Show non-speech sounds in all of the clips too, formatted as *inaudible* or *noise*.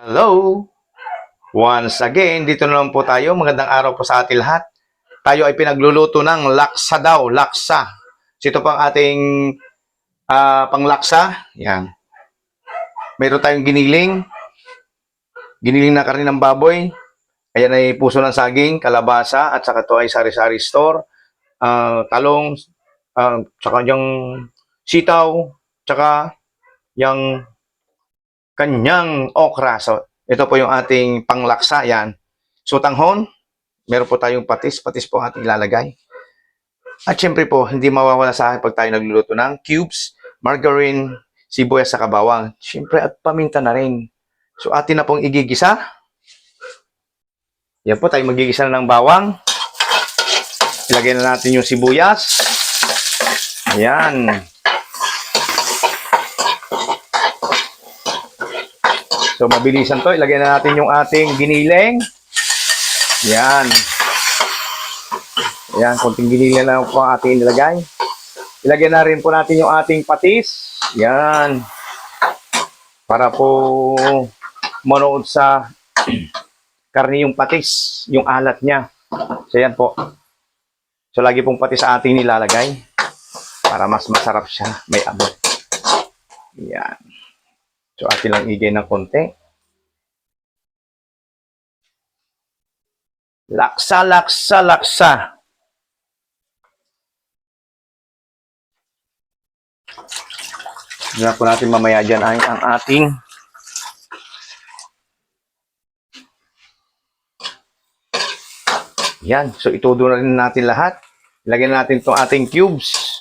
Hello! Once again, dito na naman po tayo. Magandang araw po sa ating lahat. Tayo ay pinagluluto ng laksa daw, laksa. So, ito pang ating ah, panglaksa. Yan. Meron tayong giniling. Giniling na karne ng baboy. Ayan ay puso ng saging, kalabasa, at saka ito ay sari-sari store. Ah, talong, ah, tsaka yung sitaw, tsaka yung kanyang okra. So, ito po yung ating panglaksa. Yan. So, tanghon, meron po tayong patis. Patis po ang ating ilalagay. At syempre po, hindi mawawala sa akin pag tayo nagluluto ng cubes, margarine, sibuyas sa kabawang. Syempre, at paminta na rin. So, atin na pong igigisa. Yan po, tayo magigisa na ng bawang. Ilagay na natin yung sibuyas. Ayan. So, mabilisan to. Ilagay na natin yung ating giniling. Yan. Yan, konting giniling lang po ang ating nilagay. Ilagay na rin po natin yung ating patis. Yan. Para po manood sa *clears throat* karni yung patis, yung alat niya. So, yan po. So, lagi pong patis sa ating nilalagay para mas masarap siya. May abot. Yan. So, atin lang igay ng konti. Laksa, laksa, laksa. Tignan po natin mamaya dyan ay ang ating Yan. So, itudo na rin natin lahat. Ilagay na natin itong ating cubes.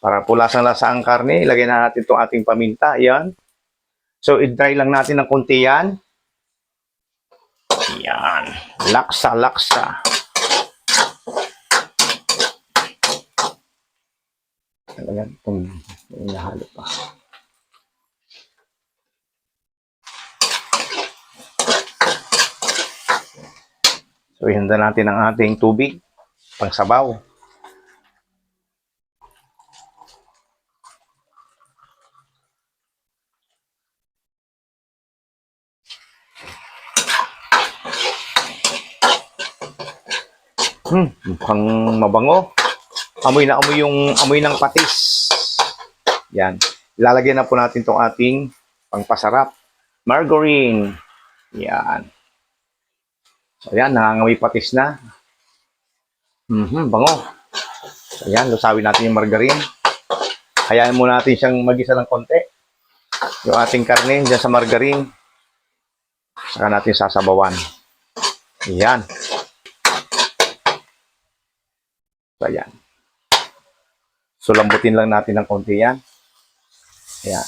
Para po lasang-lasa ang karne, ilagay na natin itong ating paminta. Yan. So, i-dry lang natin ng konti yan. Yan. Laksa, laksa. Talagang itong inahalo pa. So, ihanda natin ang ating tubig pang sabaw. Hmm, mukhang mabango. Amoy na amoy yung amoy ng patis. Yan. Ilalagay na po natin tong ating pangpasarap. Margarine. Yan. So, yan. Nangangamoy patis na. Mhm, bango. So, yan. Lusawin natin yung margarine. Hayaan muna natin siyang magisa ng konti. Yung ating karne dyan sa margarine. Saka natin sasabawan. Yan. So, ayan. So, lambutin lang natin ng konti yan. Ayan.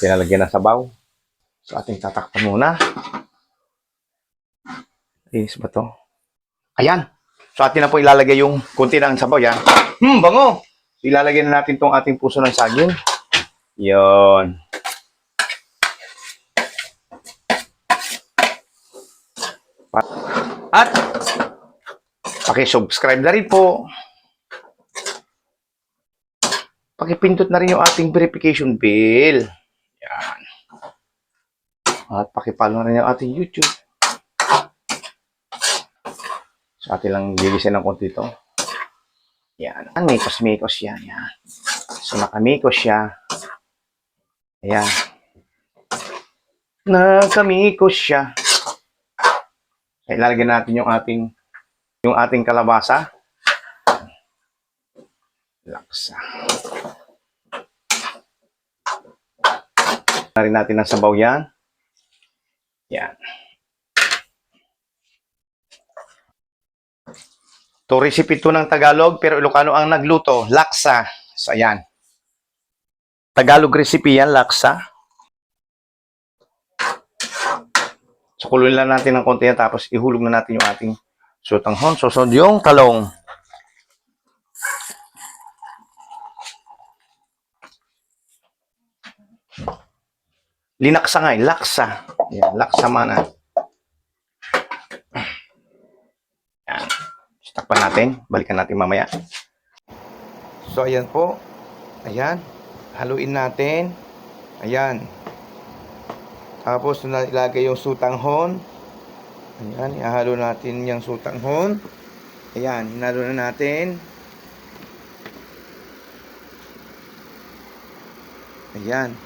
Pinalagyan ng sabaw. So, ating tatakpan muna. Is ba to? Ayan. So, atin na po ilalagay yung konti ng sabaw. Yan. Hmm, bango! So, ilalagay na natin tong ating puso ng saging. Yon. At, Paki-subscribe na rin po. Pakipindot na rin yung ating verification bell. Yan. At pakipalo na rin yung ating YouTube. So, atin lang gigisin ng konti ito. Yan. Mikos-mikos yan. yan. So, nakamikos siya. Ayan. Nakamikos siya. Ilalagyan natin yung ating yung ating kalabasa. Laksa. Na rin natin ang sabaw yan. Yan. To recipe to ng Tagalog, pero Ilocano ang nagluto. Laksa. So, ayan. Tagalog recipe yan, laksa. So, kuluin lang natin ng konti yan, tapos ihulog na natin yung ating sutanghon. Susunod yung talong. Linaksa nga eh, laksa. Yan, laksa mana. Yan. Takpan natin. Balikan natin mamaya. So, ayan po. Ayan. Haluin natin. Ayan. Tapos, doon na ilagay yung sutanghon. Ayan, ihalo natin yung sutanghon. Ayan, hinalo na natin. Ayan.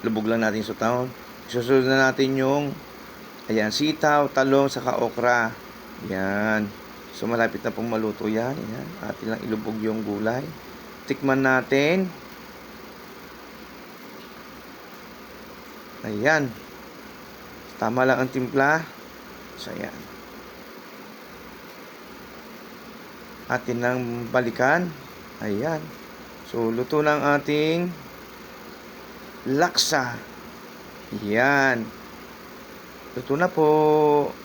Lubog lang natin yung sutanghon. Susunod na natin yung ayan, sitaw, talong, saka okra. Ayan. So, malapit na pong maluto yan. Ayan. Atin lang ilubog yung gulay. Tikman natin. Ayan. Tama lang ang timpla. So, ayan. Atin lang balikan. Ayan. So, luto ang ating laksa. Ayan. Luto na po.